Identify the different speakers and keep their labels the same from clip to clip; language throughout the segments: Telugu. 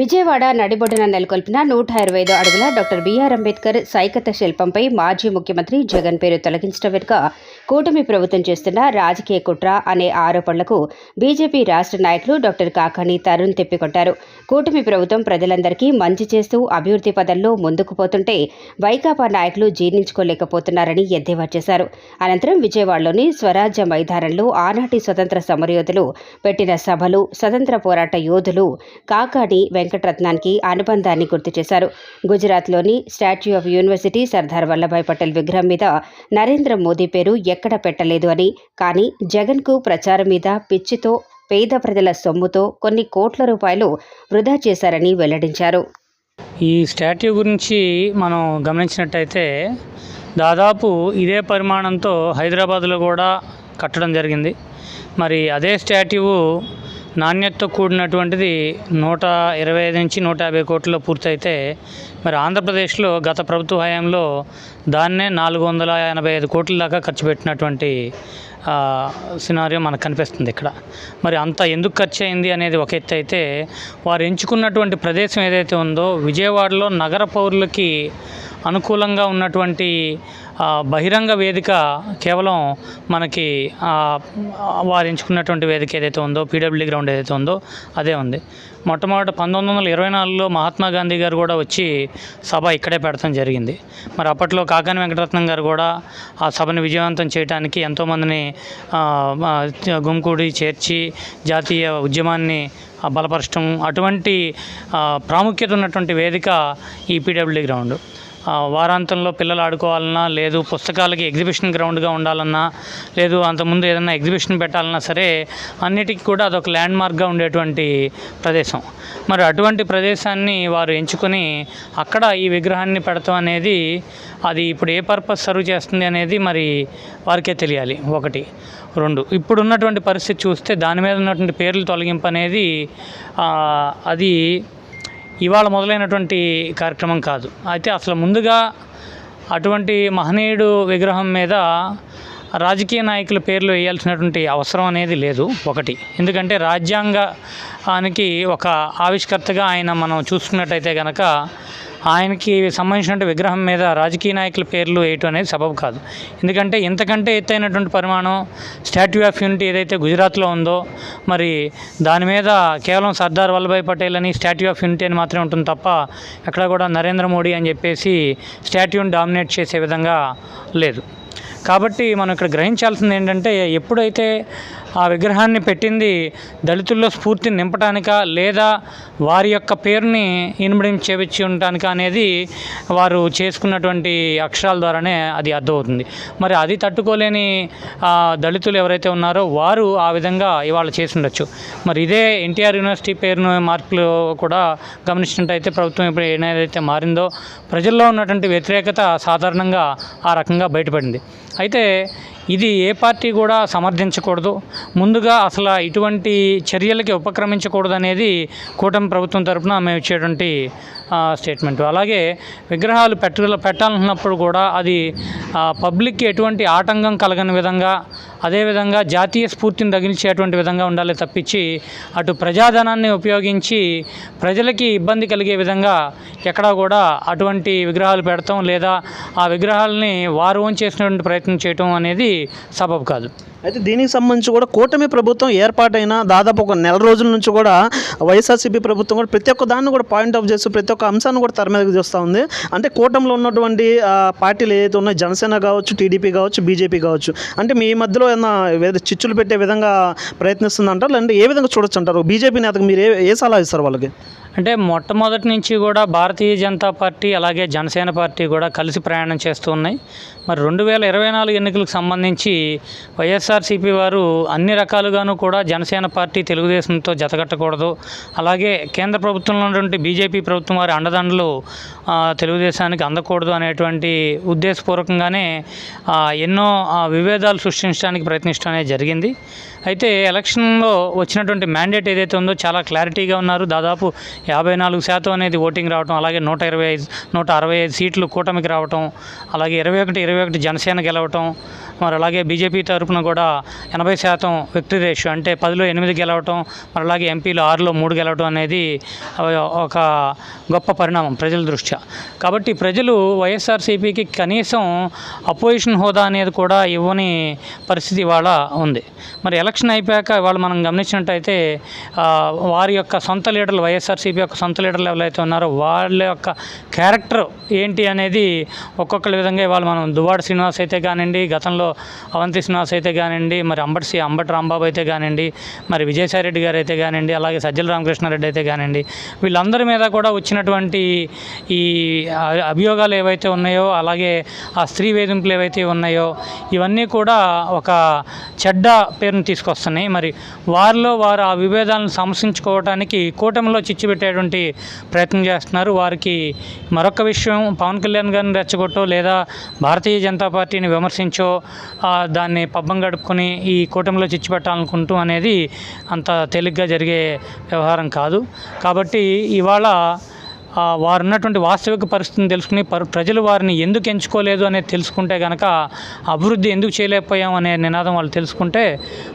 Speaker 1: విజయవాడ నడిబొడ్డున నెలకొల్పిన నూట ఇరవై ఐదు అడుగుల డాక్టర్ బిఆర్ అంబేద్కర్ సైకత శిల్పంపై మాజీ ముఖ్యమంత్రి జగన్ పేరు తొలగించడం వెనుక కూటమి ప్రభుత్వం చేస్తున్న రాజకీయ కుట్ర అనే ఆరోపణలకు బీజేపీ రాష్ట్ర నాయకులు డాక్టర్ కాకాణి తరుణ్ తిప్పికొట్టారు. కూటమి ప్రభుత్వం ప్రజలందరికీ మంచి చేస్తూ అభివృద్ధి పదంలో ముందుకు పోతుంటే వైకాపా నాయకులు జీర్ణించుకోలేకపోతున్నారని ఎద్దేవా చేశారు. అనంతరం విజయవాడలోని స్వరాజ్య మైదానంలో ఆనాటి స్వతంత్ర సమరయోధులు పెట్టిన సభలు స్వతంత్ర పోరాట యోధులు కాకాని వెంకటరత్నానికి అనుబంధాన్ని గుర్తు చేశారు. గుజరాత్లోని statue of university Sardar Vallabhbhai Patel విగ్రహం మీద నరేంద్ర మోదీ పేరు ఎక్కడ పెట్టలేదు అని కానీ జగన్కు ప్రచారం మీద పిచ్చితో పేద ప్రజల సొమ్ముతో కొన్ని కోట్ల రూపాయలు వృధా చేశారని వెల్లడించారు.
Speaker 2: ఈ స్టాట్యూ గురించి మనం గమనించినట్టయితే దాదాపు ఇదే పరిమాణంతో హైదరాబాద్లో కూడా కట్టడం జరిగింది. మరి అదే స్టాట్యూ నాణ్యతతో కూడినటువంటిది నూట ఇరవై ఐదు నుంచి నూట యాభై కోట్లలో పూర్తయితే మరి ఆంధ్రప్రదేశ్లో గత ప్రభుత్వ హయాంలో దాన్నే నాలుగు వందల ఎనభై ఐదు కోట్ల దాకా ఖర్చు పెట్టినటువంటి సినారియో మనకు కనిపిస్తుంది ఇక్కడ. మరి అంత ఎందుకు ఖర్చు అయింది అనేది ఒక ఎత్తు అయితే వారు ఎంచుకున్నటువంటి ప్రదేశం ఏదైతే ఉందో విజయవాడలో నగర పౌరులకి అనుకూలంగా ఉన్నటువంటి బహిరంగ వేదిక కేవలం మనకి వారు ఎంచుకున్నటువంటి వేదిక ఏదైతే ఉందో పీడబ్ల్యూ గ్రౌండ్ ఏదైతే ఉందో అదే ఉంది. మొట్టమొదట పంతొమ్మిది వందల ఇరవై నాలుగులో మహాత్మా గాంధీ గారు కూడా వచ్చి సభ ఇక్కడే పెడతాం జరిగింది. మరి అప్పట్లో కాకాని వెంకటరత్నం గారు కూడా ఆ సభను విజయవంతం చేయడానికి ఎంతోమందిని గుమ్కూడి చేర్చి జాతీయ ఉద్యమాన్ని బలపరచడం అటువంటి ప్రాముఖ్యత ఉన్నటువంటి వేదిక ఈ పీడబ్ల్యూ గ్రౌండ్. వారాంతంలో పిల్లలు ఆడుకోవాలన్నా లేదు పుస్తకాలకి ఎగ్జిబిషన్ గ్రౌండ్గా ఉండాలన్నా లేదు అంతకుముందు ఏదైనా ఎగ్జిబిషన్ పెట్టాలన్నా సరే అన్నిటికీ కూడా అదొక ల్యాండ్ మార్క్గా ఉండేటువంటి ప్రదేశం. మరి అటువంటి ప్రదేశాన్ని వారు ఎంచుకొని అక్కడ ఈ విగ్రహాన్ని పెడతాం అనేది అది ఇప్పుడు ఏ పర్పస్ సర్వ్ చేస్తుంది అనేది మరి వారికే తెలియాలి. ఒకటి. రెండు. ఇప్పుడు ఉన్నటువంటి పరిస్థితి చూస్తే దాని మీద ఉన్నటువంటి పేర్లు తొలగింపు అనేది అది ఇవాళ మొదలైనటువంటి కార్యక్రమం కాదు. అయితే అసలు ముందుగా అటువంటి మహనీయుడు విగ్రహం మీద రాజకీయ నాయకుల పేర్లు వేయాల్సినటువంటి అవసరం అనేది లేదు ఒకటి. ఎందుకంటే రాజ్యాంగానికి ఒక ఆవిష్కర్తగా ఆయన మనం చూసుకున్నట్టయితే కనుక ఆయనకి సంబంధించిన విగ్రహం మీద రాజకీయ నాయకుల పేర్లు వేయటం అనేది సబబు కాదు. ఎందుకంటే ఇంతకంటే ఎత్తైనటువంటి పరిమాణం స్టాట్యూ ఆఫ్ యూనిటీ ఏదైతే గుజరాత్లో ఉందో మరి దాని మీద కేవలం సర్దార్ వల్లభాయ్ పటేల్ అని స్టాట్యూ ఆఫ్ యూనిటీ అని మాత్రమే ఉంటుంది తప్ప ఎక్కడ కూడా నరేంద్ర మోడీ అని చెప్పేసి స్టాట్యూని డామినేట్ చేసే విధంగా లేదు. కాబట్టి మనం ఇక్కడ గ్రహించాల్సింది ఏంటంటే ఎప్పుడైతే ఆ విగ్రహాన్ని పెట్టింది దళితుల్లో స్ఫూర్తిని నింపడానిక లేదా వారి యొక్క పేరుని ఇనుమడించి చేపించి ఉండటానికా అనేది వారు చేసుకున్నటువంటి అక్షరాల ద్వారానే అది అర్థమవుతుంది. మరి అది తట్టుకోలేని దళితులు ఎవరైతే ఉన్నారో వారు ఆ విధంగా ఇవాళ చేసి ఉండొచ్చు మరి ఇదే ఎన్టీఆర్ యూనివర్సిటీ పేరును మార్పులు కూడా గమనించినట్టయితే ప్రభుత్వం ఇప్పుడు ఏదైతే మారిందో ప్రజల్లో ఉన్నటువంటి వ్యతిరేకత సాధారణంగా ఆ రకంగా బయటపడింది. అయితే ఇది ఏ పార్టీ కూడా సమర్థించకూడదు. ముందుగా అసలు ఇటువంటి చర్యలకి ఉపక్రమించకూడదు అనేది కూటమి ప్రభుత్వం తరఫున మేము ఇచ్చేటువంటి స్టేట్మెంట్ అలాగే విగ్రహాలు పెట్ట పెట్టాలన్నప్పుడు కూడా అది పబ్లిక్కి ఎటువంటి ఆటంకం కలగని విధంగా అదేవిధంగా జాతీయ స్ఫూర్తిని తగిలించేటువంటి విధంగా ఉండాలి తప్పించి అటు ప్రజాధనాన్ని ఉపయోగించి ప్రజలకి ఇబ్బంది కలిగే విధంగా ఎక్కడా కూడా అటువంటి విగ్రహాలు పెడతాం లేదా ఆ విగ్రహాలని వారు ఓన్ చేసినటువంటి ప్రయత్నం చేయటం అనేది సబబు కాదు.
Speaker 3: అయితే దీనికి సంబంధించి కూడా కూటమి ప్రభుత్వం ఏర్పాటైన దాదాపు ఒక నెల రోజుల నుంచి కూడా వైఎస్ఆర్సీపీ ప్రభుత్వం కూడా ప్రతి ఒక్క దాన్ని కూడా పాయింట్ ఆఫ్ చేస్తూ ప్రతి ఒక్క అంశాన్ని కూడా తెరమీదకి చూస్తూ ఉంది. అంటే కూటమిలో ఉన్నటువంటి పార్టీలు ఏదైతే ఉన్నాయో జనసేన కావచ్చు టీడీపీ కావచ్చు బీజేపీ కావచ్చు అంటే మీ మధ్యలో ఏదైనా చిచ్చులు పెట్టే విధంగా ప్రయత్నిస్తుందంటారు? లేదంటే ఏ విధంగా చూడొచ్చు అంటారు? బీజేపీ నేతకు మీరు ఏ ఏ సలహా ఇస్తారు వాళ్ళకి?
Speaker 2: అంటే మొట్టమొదటి నుంచి కూడా భారతీయ జనతా పార్టీ అలాగే జనసేన పార్టీ కూడా కలిసి ప్రయాణం చేస్తూ ఉన్నాయి. మరి రెండు వేల ఇరవై నాలుగు ఎన్నికలకు సంబంధించి వైఎస్ఆర్సీపీ వారు అన్ని రకాలుగాను కూడా జనసేన పార్టీ తెలుగుదేశంతో జతగట్టకూడదు అలాగే కేంద్ర ప్రభుత్వంలో ఉన్నటువంటి బీజేపీ ప్రభుత్వం వారి అండదండలు తెలుగుదేశానికి అందకూడదు అనేటువంటి ఉద్దేశపూర్వకంగానే ఎన్నో ఆ, విభేదాలు సృష్టించడానికి ప్రయత్నించడం అనేది జరిగింది. అయితే ఎలక్షన్లో వచ్చినటువంటి మ్యాండేట్ ఏదైతే ఉందో చాలా క్లారిటీగా ఉన్నారు. దాదాపు యాభై నాలుగు శాతం అనేది ఓటింగ్ రావటం అలాగే నూట ఇరవై ఐదు నూట అరవై ఐదు సీట్లు కూటమికి రావటం అలాగే ఇరవై ఒకటి ఇరవై ఒకటి జనసేన గెలవటం మరి అలాగే బీజేపీ తరఫున కూడా ఎనభై శాతం విక్టరీ రేషియో అంటే పదిలో ఎనిమిది గెలవటం మరి అలాగే ఎంపీలు ఆరులో మూడు గెలవటం అనేది ఒక గొప్ప పరిణామం ప్రజల దృష్ట్యా. కాబట్టి ప్రజలు వైఎస్ఆర్సీపీకి కనీసం అపోజిషన్ హోదా అనేది కూడా ఇవ్వని పరిస్థితి ఇవాళ ఉంది. మరి ఎలక్షన్ అయిపోయాక ఇవాళ మనం గమనించినట్టయితే వారి యొక్క సొంత లీడర్లు వైఎస్ఆర్సీపీ యొక్క సొంత లీడర్లు ఎవరైతే ఉన్నారో వాళ్ళ యొక్క క్యారెక్టర్ ఏంటి అనేది ఒక్కొక్కరి విధంగా ఇవాళ మనం దువాడ శ్రీనివాస్ అయితే కానివ్వండి గతంలో అవంతి శ్రీనివాస్ అయితే కానివ్వండి మరి అంబటిసి అంబటి రాంబాబు అయితే కానివ్వండి మరి విజయసాయి రెడ్డి గారు అయితే కానివ్వండి అలాగే సజ్జల రామకృష్ణారెడ్డి అయితే కానివ్వండి వీళ్ళందరి మీద కూడా వచ్చినటువంటి ఈ అభియోగాలు ఏవైతే ఉన్నాయో అలాగే ఆ స్త్రీ వేధింపులు ఏవైతే ఉన్నాయో ఇవన్నీ కూడా ఒక చెడ్డ పేరుని తీసుకొస్తున్నాయి. మరి వారిలో వారు ఆ విభేదాలను సమసించుకోవడానికి కూటమిలో చిచ్చు పెట్టేటువంటి ప్రయత్నం చేస్తున్నారు. వారికి మరొక విషయం పవన్ కళ్యాణ్ గారిని రెచ్చగొట్టో లేదా భారతీయ జనతా పార్టీని విమర్శించో దాన్ని పబ్బం గడుపుకొని ఈ కూటమిలో చిచ్చు పెట్టాలనుకుంటూ అనేది అంత తేలిగ్గా జరిగే వ్యవహారం కాదు. కాబట్టి ఇవాళ వారు ఉన్నటువంటి వాస్తవిక పరిస్థితిని తెలుసుకుని పరు ప్రజలు వారిని ఎందుకు ఎంచుకోలేదు అనేది తెలుసుకుంటే కనుక అభివృద్ధి ఎందుకు చేయలేకపోయాం అనే నినాదం వాళ్ళు తెలుసుకుంటే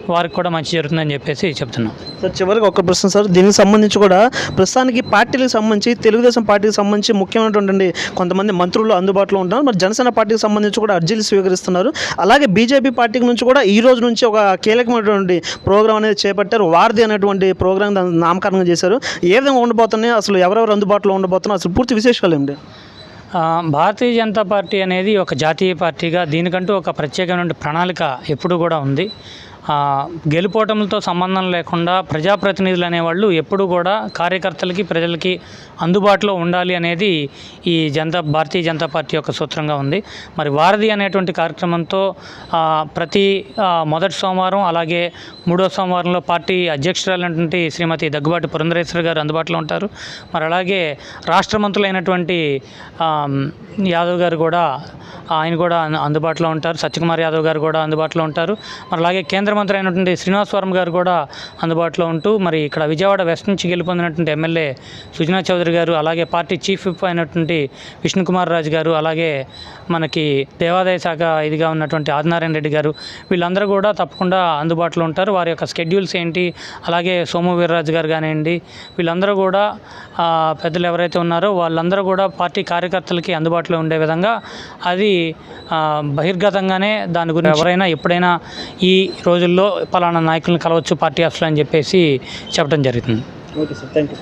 Speaker 2: వారికి కూడా మంచి జరుగుతుందని చెప్పేసి చెప్తున్నాం.
Speaker 3: సార్ చివరికి ఒక ప్రశ్న సార్ దీనికి సంబంధించి కూడా ప్రస్తుతానికి పార్టీలకు సంబంధించి తెలుగుదేశం పార్టీకి సంబంధించి ముఖ్యమైనటువంటి కొంతమంది మంత్రులు అందుబాటులో ఉంటారు మరి జనసేన పార్టీకి సంబంధించి కూడా అర్జీలు స్వీకరిస్తున్నారు. అలాగే బీజేపీ పార్టీకి నుంచి కూడా ఈ రోజు నుంచి ఒక కీలకమైనటువంటి ప్రోగ్రామ్ అనేది చేపట్టారు. వారధి అనేటువంటి ప్రోగ్రామ్ నామకరణం చేశారు. ఏ విధంగా ఉండబోతున్నాయి? అసలు ఎవరెవరు అందుబాటులో ఉండబోతున్నారు అసలు పూర్తి విశేషాలు ఏమిటి?
Speaker 2: భారతీయ జనతా పార్టీ అనేది ఒక జాతీయ పార్టీగా దీనికంటూ ఒక ప్రత్యేకమైన ప్రణాళిక ఎప్పుడు కూడా ఉంది. గెలుపోటములతో సంబంధం లేకుండా ప్రజాప్రతినిధులు అనేవాళ్ళు ఎప్పుడు కూడా కార్యకర్తలకి ప్రజలకి అందుబాటులో ఉండాలి అనేది ఈ జనతా భారతీయ జనతా పార్టీ యొక్క సూత్రంగా ఉంది. మరి వారధి అనేటువంటి కార్యక్రమంతో ప్రతి మొదటి సోమవారం అలాగే మూడో సోమవారంలో పార్టీ అధ్యక్షురాలైనటువంటి శ్రీమతి దగ్గుబాటి పురంధరేశ్వర గారు అందుబాటులో ఉంటారు. మరి అలాగే రాష్ట్ర మంత్రులైనటువంటి యాదవ్ గారు కూడా ఆయన కూడా అందుబాటులో ఉంటారు. సత్యకుమార్ యాదవ్ గారు కూడా అందుబాటులో ఉంటారు. మరి అలాగే కేంద్ర మంత్రి అయినటువంటి శ్రీనివాసవరం గారు కూడా అందుబాటులో ఉంటూ మరి ఇక్కడ విజయవాడ వెస్ట్ నుంచి గెలుపొందినటువంటి ఎమ్మెల్యే సుజనా చౌదరి గారు అలాగే పార్టీ చీఫ్ విప్ అయినటువంటి విష్ణుకుమార్ రాజు గారు అలాగే మనకి దేవాదాయ శాఖ ఇదిగా ఉన్నటువంటి ఆదినారాయణ రెడ్డి గారు వీళ్ళందరూ కూడా తప్పకుండా అందుబాటులో ఉంటారు. వారి యొక్క స్కెడ్యూల్స్ ఏంటి? అలాగే సోము వీర్రాజు గారు కానివ్వండి వీళ్ళందరూ కూడా పెద్దలు ఎవరైతే ఉన్నారో వాళ్ళందరూ కూడా పార్టీ కార్యకర్తలకి అందుబాటులో ఉండే విధంగా అది బహిర్గతంగానే దాని గురించి ఎవరైనా ఎప్పుడైనా ఈ రోజుల్లో పలానా నాయకులను కలవచ్చు పార్టీ ఆఫీస్లో అని చెప్పేసి చెప్పడం జరుగుతుంది.
Speaker 3: Okay sir thank you